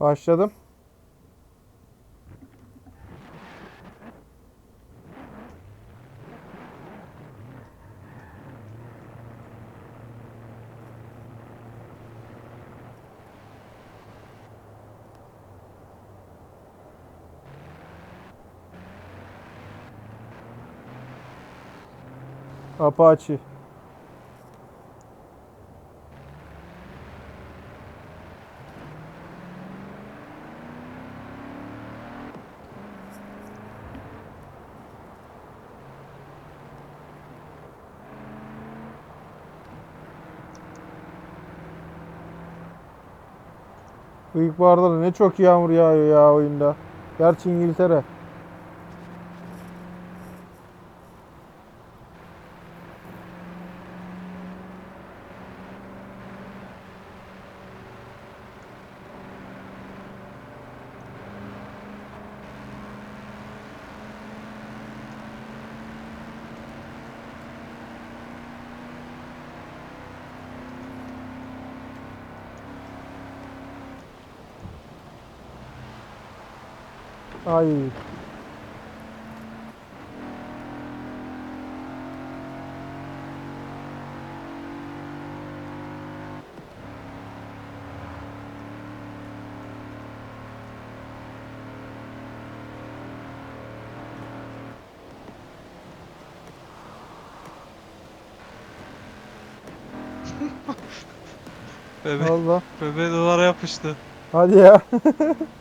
Başladım. Apache. İlkbaharda da ne çok yağmur yağıyor ya oyunda. Gerçi İngiltere. Ay. Bebe, Allah. bebe duvara yapıştı. Hadi ya.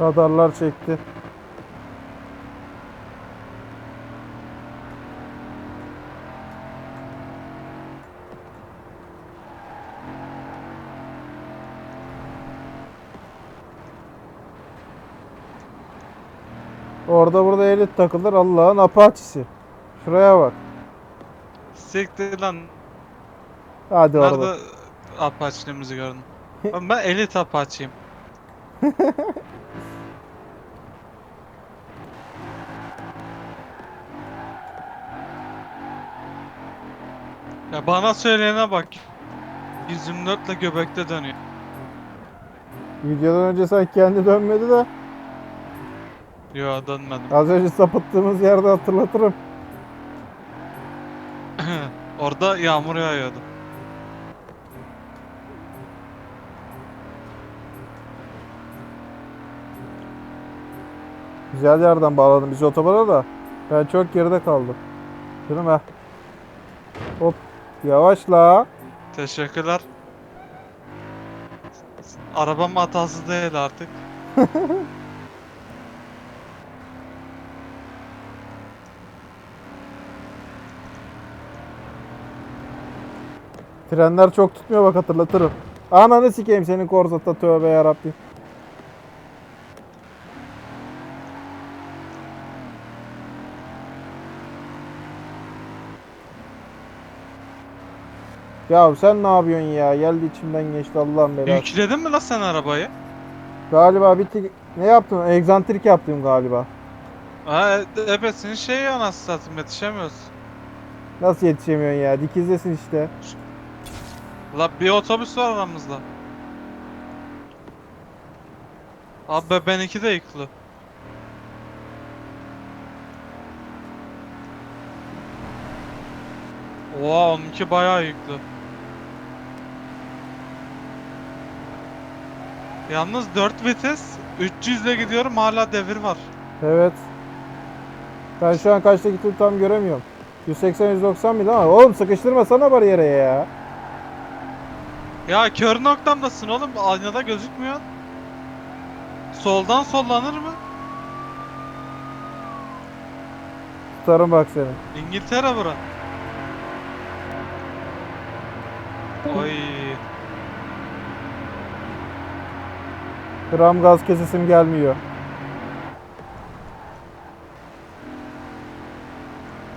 Radarlar çekti. Orada burada elit takılır Allah'ın apaçisi. Şuraya bak. Siktir lan. Hadi orada. Nerede Apache'liğimizi gördün? Oğlum ben elit Apache'yim. bana söyleyene bak. 124 ile göbekte dönüyor. Videodan önce sen kendi dönmedi de Yo dönmedim. az önce sapıttığımız yerde hatırlatırım. Orada yağmur yağıyordu. Güzel yerden bağladım bizi otobana da. Ben çok geride kaldım. Değil mi? Hop. Yavaşla. Teşekkürler. Arabam hatası değil artık. Frenler çok tutmuyor bak hatırlatırım. Ananı sikeyim senin korzata tövbe yarabbim. Ya sen ne yapıyorsun ya? Geldi içimden geçti Allah'ım belası. Yükledin mi lan sen arabayı? Galiba bir tık ne yaptın? Egzantrik yaptım galiba. Ha, evet senin şey anasını satayım yetişemiyoruz. Nasıl yetişemiyorsun ya? Dikizdesin işte. La bir otobüs var aramızda. Abi ben iki de yıklı. Oha onunki bayağı yüklü. Yalnız 4 vites 300 ile gidiyorum hala devir var. Evet. Ben şu an kaçta gittim tam göremiyorum. 180-190 mıydı ama oğlum sıkıştırmasana bariyere ya. Ya kör noktamdasın oğlum aynada gözükmüyor. Soldan sollanır mı? Tutarım bak seni. İngiltere bura. Oy. Gram gaz kesesim gelmiyor.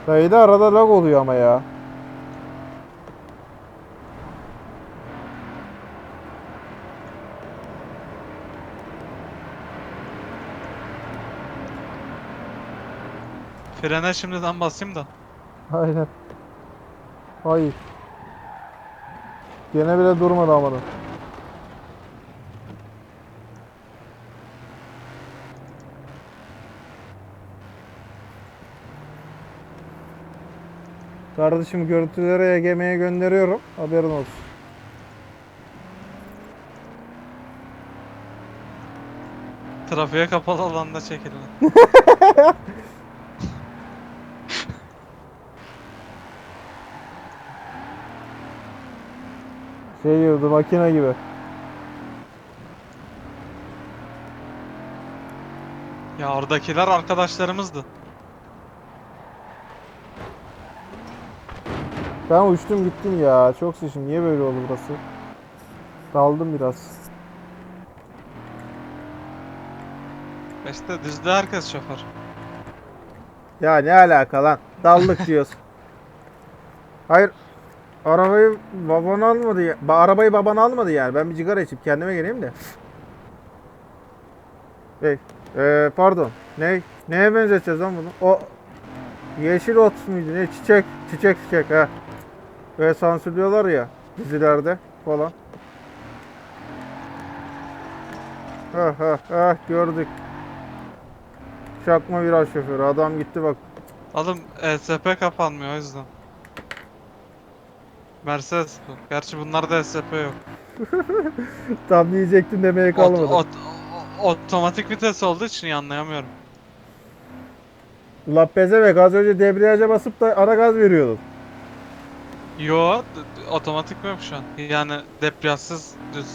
Dayı da arada lag oluyor ama ya. Frene şimdiden basayım da. Aynen. Hayır. Gene bile durmadı ama. Kardeşim görüntüleri EGM'ye gönderiyorum. Haberin olsun. Trafiğe kapalı alanda çekilin. Şey gibi, makine gibi. Ya oradakiler arkadaşlarımızdı. Ben uçtum gittim ya. Çok sıçtım. Niye böyle oldu burası? Daldım biraz. İşte düzde herkes şoför. Ya ne alaka lan? Dallık diyorsun. Hayır. Arabayı baban almadı ya. Ba- arabayı baban almadı yani. Ben bir sigara içip kendime geleyim de. Hey, ee, pardon. Ne neye benzeteceğiz lan bunu? O yeşil ot muydu? Ne çiçek, çiçek çiçek ha. Ve sansürlüyorlar ya dizilerde falan. Ha ha ha gördük. Çakma viraj şoförü. Adam gitti bak. Oğlum ESP kapanmıyor o yüzden. Mercedes bu. Gerçi bunlarda ESP yok. Tam diyecektim demeye Ot- kalmadı. ot- o- otomatik vites olduğu için iyi anlayamıyorum. La pezevenk az önce debriyaja basıp da ara gaz veriyordun. Yo, otomatik mi yok şu an? Yani debriyajsız düz.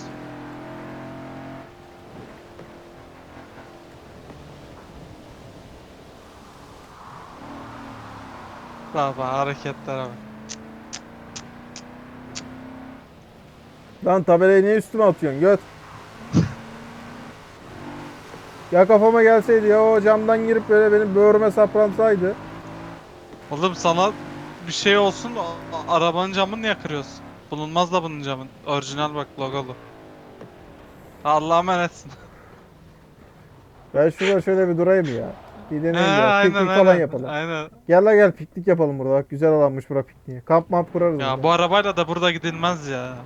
Baba hareketlere bak. Lan tabelayı niye üstüme atıyorsun göt? ya kafama gelseydi ya o camdan girip böyle benim böğrüme sapransaydı. Oğlum sana bir şey olsun a- arabanın camını niye kırıyorsun? Bulunmaz da bunun camın. Orijinal bak logolu. Allah'a emanetsin. Ben şurada şöyle bir durayım ya. Bir He, deneyim ya. aynen Piknik falan yapalım. Aynen. Gel la gel piknik yapalım burada. Bak güzel alanmış bura pikniğe. Kamp mamp kurarız. Ya burada. bu arabayla da burada gidilmez ya.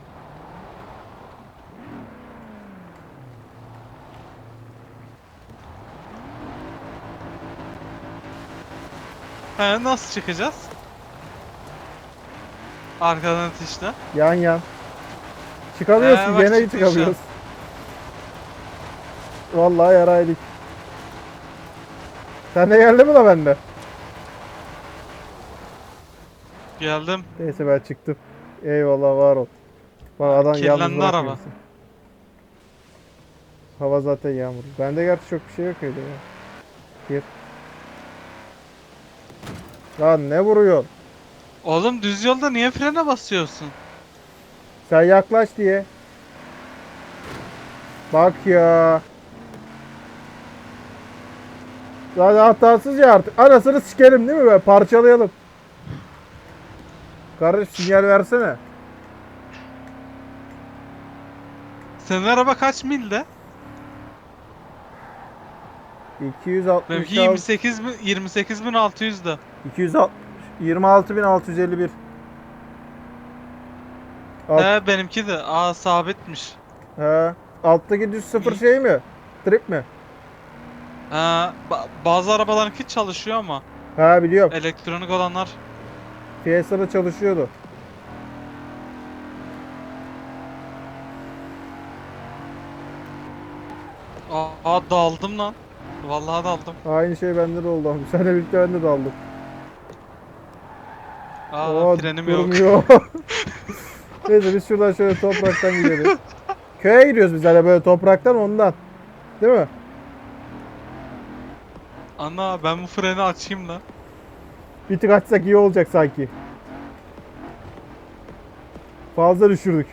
He nasıl çıkacağız? Arkadan itişle. Yan yan. Çıkamıyorsun Ee, bak gene çıktı şu an. çıkamıyoruz. Vallahi yaraydık. Sen de geldi mi la bende? Geldim. Neyse ben çıktım. Eyvallah var ol. Bak adam Kirlendi yalnız araba. bırakmıyorsun. Hava zaten yağmur. Bende gerçi çok bir şey yok öyle ya. Gir. Lan ne vuruyor? Oğlum düz yolda niye frene basıyorsun? Sen yaklaş diye. Bak ya. Zaten hatasız ya artık. Anasını sikerim değil mi be? Parçalayalım. Kardeş sinyal versene. Senin araba kaç milde? 260 Benimki 28 bin 28600 de. 260 26651. Alt, He benimki de. Aa sabitmiş. he. Alttaki düz sıfır şey mi? Trip mi? He ba- bazı arabalarınki çalışıyor ama Ha biliyorum. elektronik olanlar Fiesta'da çalışıyordu. Aa daldım lan. Vallahi daldım. Aynı şey bende de oldu. Seninle birlikte bende de aldım. Aa Oo, frenim yok. durmuyor. Neyse biz şuradan şöyle topraktan gidelim. Köye gidiyoruz biz hani böyle topraktan ondan. Değil mi? Ana ben bu freni açayım lan. Bir tık açsak iyi olacak sanki. Fazla düşürdük.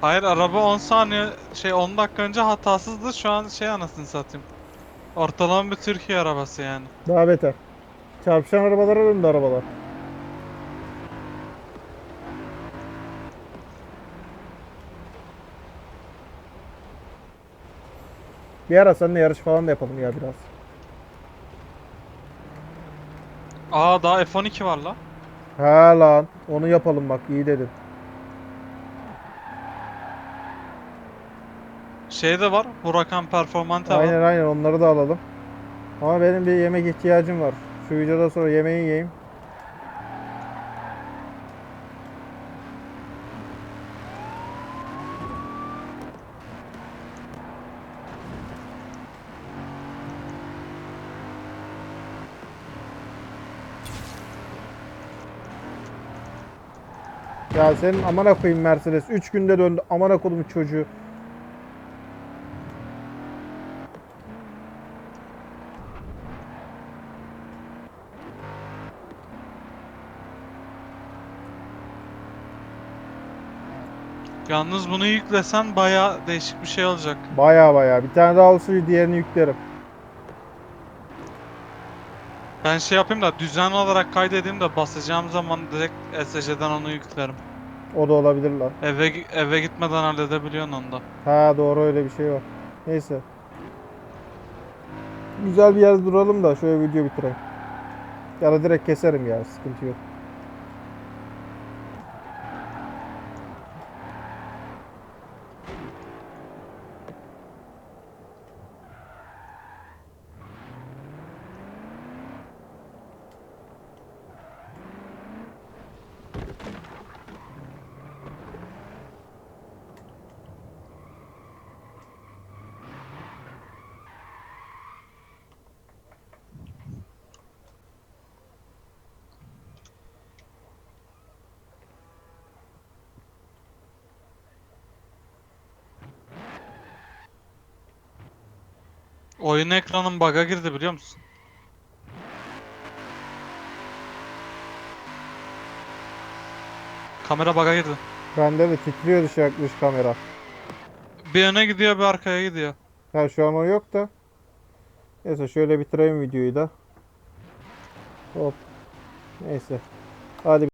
Hayır araba 10 saniye şey 10 dakika önce hatasızdı şu an şey anasını satayım. Ortalama bir Türkiye arabası yani. Daha beter. Çarpışan arabalara döndü arabalar. Bir ara seninle yarış falan da yapalım ya biraz. Aa daha F12 var la. Ha lan onu yapalım bak iyi dedin. Şey de var. Huracan Performante var. Aynen aynen onları da alalım. Ama benim bir yemek ihtiyacım var. Şu videodan sonra yemeği yiyeyim. Ya senin amana koyayım Mercedes. 3 günde döndü. Amana koydum çocuğu. Yalnız bunu yüklesen baya değişik bir şey olacak. Baya baya. Bir tane daha olsun diğerini yüklerim. Ben şey yapayım da düzenli olarak kaydedeyim de basacağım zaman direkt SSC'den onu yüklerim. O da olabilir lan. Eve eve gitmeden halledebiliyorsun onu da. Ha doğru öyle bir şey var. Neyse. Güzel bir yerde duralım da şöyle video bitireyim. Ya da direkt keserim ya sıkıntı yok. Oyun ekranın bug'a girdi biliyor musun? Kamera bug'a girdi. Bende de titriyor dışarı yakmış kamera. Bir öne gidiyor bir arkaya gidiyor. Ha şu an o yok da. Neyse şöyle bitireyim videoyu da. Hop. Neyse. Hadi